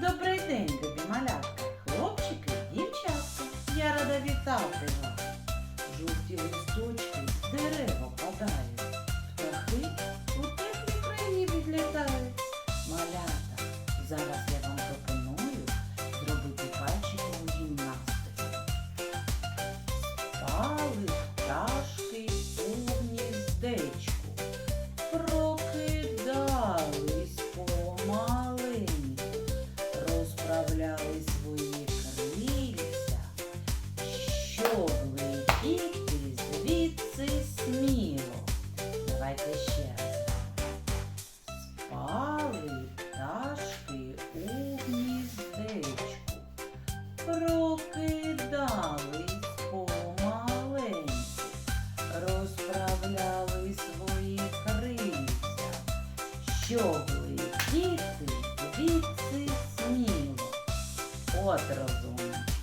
Добрий день, любі малятки, хлопчики, дівчатки. Я рада вітати вас. Жовті листочки дерева свої крильця, щоб летіти звідси сміло. Давайте ще раз. Спали пташки у гніздечку, прокидались помаленьку, розправляли свої крильця, щоб летіти звідси. От розумна.